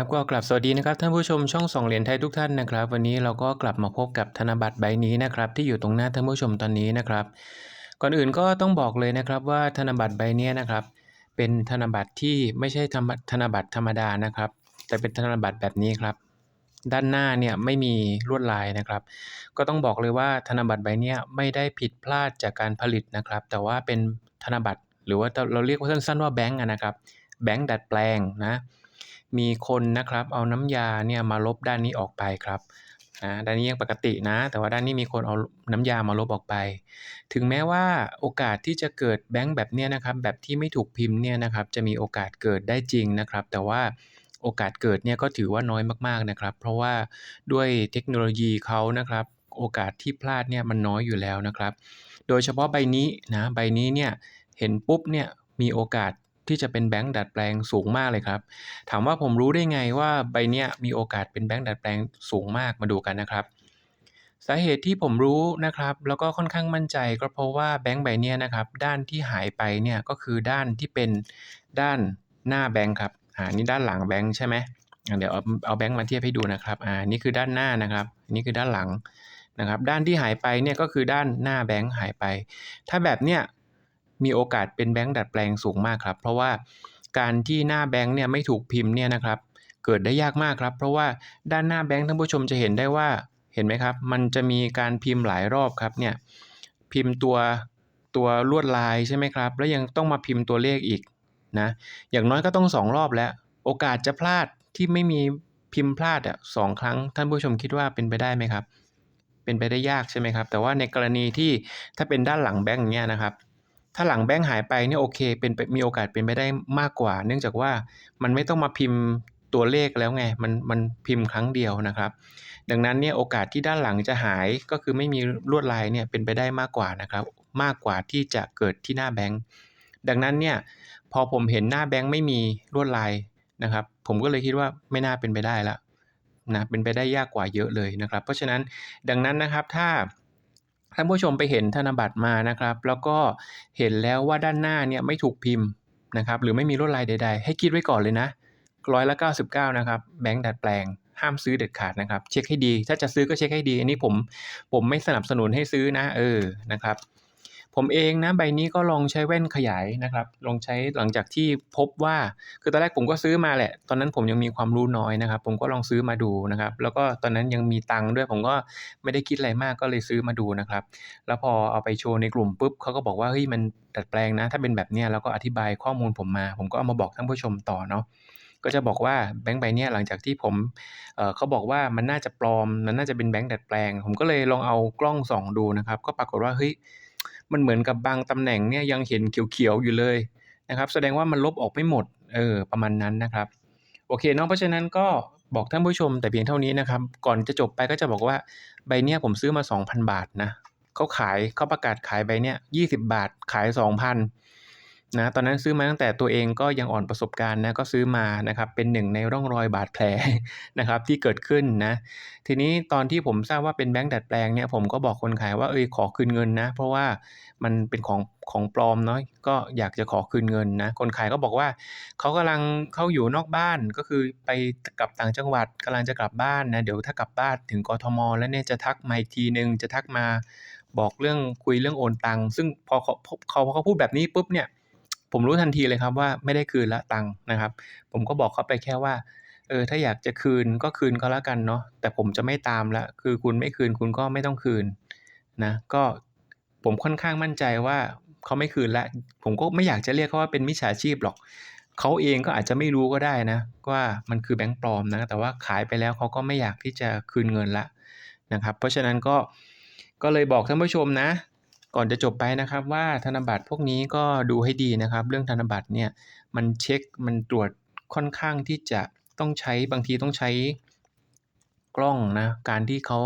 ครับก็กลับสวัสดีนะครับท่านผู้ชมช่องสองเหรียญไทยทุกท่านนะครับ วันนี้เราก็กลับมาพบกับธนบัตรใบนี้นะครับที่อยู่ตรงหน้าท่านผู้ชมตอนนี้นะครับ ก่อนอื่นก็ต้องบอกเลยนะครับว่าธนบัตรใบนี้นะครับ เป็นธนบัตรที่ไม่ใช่ธธนบัตรธรรมดานะครับ แต่เป็นธนบัตรแบบนี้ครับ ด้านหน้าเนี่ยไม่มีลวดลายนะครับ ก็ต้องบอกเลยว่าธนบัตรใบนี้ไม่ได้ผิดพลาดจากการผลิตนะครับ แต่ว่าเป็นธนบัตรหรือว่าเราเรียกว่าสั้นๆว่าแบงก์นะครับ แบงก์ดัดแปลงนะ มีคนนะครับเอาน้ำยาเนี่ยมาลบด้านนี้ออกไปครับนะด้านนี้ยังปกตินะ แต่ว่าด้านนี้มีคนเอาน้ำยามาลบออกไป ถึงแม้ว่าโอกาสที่จะเกิดแบงค์แบบเนี้ยนะครับ แบบที่ไม่ถูกพิมพ์เนี่ยนะครับ จะมีโอกาสเกิดได้จริงนะครับ แต่ว่าโอกาสเกิดเนี่ยก็ถือว่าน้อยมากๆนะครับ เพราะว่าด้วยเทคโนโลยีเขานะครับ โอกาสที่พลาดเนี่ยมันน้อยอยู่แล้วนะครับ โดยเฉพาะใบนี้นะ ใบนี้เนี่ยเห็นปุ๊บเนี่ยมีโอกาส ที่จะเป็นแบงค์ดัดแปลงสูงมากเลยครับ ถามว่าผมรู้ได้ไงว่าใบเนี้ยมีโอกาสเป็นแบงค์ดัดแปลงสูงมากมาดูกันนะครับ สาเหตุที่ผมรู้นะครับ แล้วก็ค่อนข้างมั่นใจก็เพราะว่าแบงค์ใบเนี้ยนะครับ ด้านที่หายไปเนี่ยก็คือด้านที่เป็นด้านหน้าแบงค์ครับอ่านี่ด้านหลังแบงค์ใช่ไหมอ่าเดี๋ยวเอาเอาแบงค์มาเทียบให้ดูนะครับอ่านี่คือด้านหน้านะครับ นี่คือด้านหลังนะครับ ด้านที่หายไปเนี่ยก็คือด้านหน้าแบงค์หายไป ถ้าแบบเนี้ย มีโอกาสเป็นแบงค์ดัดแปลงสูงมากครับ เพราะว่าการที่หน้าแบงค์เนี่ยไม่ถูกพิมพ์เนี่ยนะครับ เกิดได้ยากมากครับ เพราะว่าด้านหน้าแบงค์ท่านผู้ชมจะเห็นได้ว่าเห็นไหมครับ มันจะมีการพิมพ์หลายรอบครับเนี่ยพิมพ์ตัวตัวลวดลายใช่ไหมครับ แล้วยังต้องมาพิมพ์ตัวเลขอีกนะอย่างน้อยก็ต้องสองรอบแล้ว โอกาสจะพลาดที่ไม่มีพิมพ์พลาดอะสองครั้งท่านผู้ชมคิดว่าเป็นไปได้ไหมครับ เป็นไปได้ยากใช่ไหมครับ แต่ว่าในกรณีที่ถ้าเป็นด้านหลังแบงค์อย่างเงี้ยนะครับ ถ้าหลังแบงค์หายไปเนี่ยโอเคเป็นมีโอกาสเป็นไปได้มากกว่า เนื่องจากว่ามันไม่ต้องมาพิมพ์ตัวเลขแล้วไงมันมันพิมพ์ครั้งเดียวนะครับ ดังนั้นเนี่ยโอกาสที่ด้านหลังจะหายก็คือไม่มีลวดลายเนี่ยเป็นไปได้มากกว่านะครับ มากกว่าที่จะเกิดที่หน้าแบงค์ดังนั้นเนี่ยพอผมเห็นหน้าแบงค์ไม่มีลวดลายนะครับ ผมก็เลยคิดว่าไม่น่าเป็นไปได้ละนะเป็นไปได้ยากกว่าเยอะเลยนะครับ เพราะฉะนั้นดังนั้นนะครับถ้า ท่านผู้ชมไปเห็นธนบัตรมานะครับ แล้วก็เห็นแล้วว่าด้านหน้าเนี่ยไม่ถูกพิมพ์นะครับหรือไม่มีลวดลายใด ๆ ให้คิดไว้ก่อนเลยนะร้อยละ99นะครับแบงค์ดัดแปลงห้ามซื้อเด็ดขาดนะครับ เช็คให้ดี ถ้าจะซื้อก็เช็คให้ดี อันนี้ผมผมไม่สนับสนุนให้ซื้อนะ เออนะครับ ผมเองนะใบนี้ก็ลองใช้แว่นขยายนะครับ ลองใช้หลังจากที่พบว่า คือตอนแรกผมก็ซื้อมาแหละ ตอนนั้นผมยังมีความรู้น้อยนะครับ ผมก็ลองซื้อมาดูนะครับ แล้วก็ตอนนั้นยังมีตังค์ด้วย ผมก็ไม่ได้คิดอะไรมากก็เลยซื้อมาดูนะครับ แล้วพอเอาไปโชว์ในกลุ่มปุ๊บเขาก็บอกว่าเฮ้ยมันดัดแปลงนะ ถ้าเป็นแบบเนี้ยแล้วก็อธิบายข้อมูลผมมา ผมก็เอามาบอกท่านผู้ชมต่อเนาะก็จะบอกว่าแบงค์ใบนี้หลังจากที่ผมเเขาบอกว่ามันน่าจะปลอมมันน่าจะเป็นแบงค์ดัดแปลง ผมก็เลยลองเอากล้องส่องดูนะครับ ก็ปรากฏว่าเฮ้ย มันเหมือนกับบางตำแหน่งเนี่ยยังเห็นเขียวๆอยู่เลยนะครับแสดงว่ามันลบออกไม่หมดเออประมาณนั้นนะครับโอเคเนาะเพราะฉะนั้นก็บอกท่านผู้ชมแต่เพียงเท่านี้นะครับ ก่อนจะจบไปก็จะบอกว่าใบเนี้ยผมซื้อมา 2,000 บาทนะเขาขายเขาประกาศขายใบเนี้ย20 บาทขาย 2,000 นะตอนนั้นซื้อมาตั้งแต่ตัวเองก็ยังอ่อนประสบการณ์นะก็ซื้อมานะครับเป็นหนึ่งในร่องรอยบาดแผลนะครับที่เกิดขึ้นนะทีนี้ตอนที่ผมทราบว่าเป็นแบงค์ดัดแปลงเนี่ยผมก็บอกคนขายว่าเอยขอคืนเงินนะ เพราะว่ามันเป็นของของปลอมเนาะก็อยากจะขอคืนเงินนะคนขายก็บอกว่าเขากำลังเขาอยู่นอกบ้านก็คือไปกลับต่างจังหวัดกำลังจะกลับบ้านนะเดี๋ยวถ้ากลับบ้านถึงกทม แล้วเนี่ยจะทักมาอีกทีนึงจะทักมาบอกเรื่องคุยเรื่องโอนตังค์ซึ่งพอเขาเขาพอเขาพูดแบบนี้ปุ๊บเนี่ย ผมรู้ทันทีเลยครับว่าไม่ได้คืนละตังค์นะครับ ผมก็บอกเขาไปแค่ว่าเออถ้าอยากจะคืนก็คืนก็แล้วกันเนาะแต่ผมจะไม่ตามละคือคุณไม่คืนคุณก็ไม่ต้องคืนนะก็ผมค่อนข้างมั่นใจว่าเขาไม่คืนละผมก็ไม่อยากจะเรียกเขาว่าเป็นมิจฉาชีพหรอกเขาเองก็อาจจะไม่รู้ก็ได้นะว่ามันคือแบงค์ปลอมนะแต่ว่าขายไปแล้วเขาก็ไม่อยากที่จะคืนเงินละนะครับ เพราะฉะนั้นก็ก็เลยบอกท่านผู้ชมนะ ก่อนจะจบไปนะครับว่าธนบัตรพวกนี้ก็ดูให้ดีนะครับ เรื่องธนบัตรเนี่ยมันเช็คมันตรวจค่อนข้างที่จะต้องใช้บางทีต้องใช้กล้องนะการที่เขา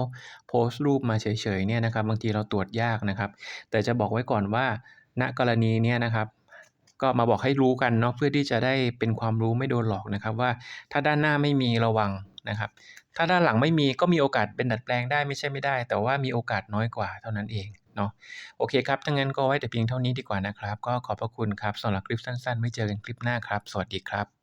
โพสต์รูปมาเฉยๆเนี่ยนะครับบางทีเราตรวจยากนะครับ แต่จะบอกไว้ก่อนว่า ณกรณีเนี้ยนะครับ ก็มาบอกให้รู้กันเนาะเพื่อที่จะได้เป็นความรู้ไม่โดนหลอกนะครับว่าถ้าด้านหน้าไม่มีระวังนะครับ ถ้าด้านหลังไม่มีก็มีโอกาสเป็นดัดแปลงได้ไม่ใช่ไม่ได้ แต่ว่ามีโอกาสน้อยกว่าเท่านั้นเอง เนาะโอเคครับถ้างั้นก็ไว้แต่เพียงเท่านี้ดีกว่านะครับ ก็ขอบพระคุณครับสำหรับคลิปสั้นๆ ไว้เจอกันคลิปหน้าครับ สวัสดีครับ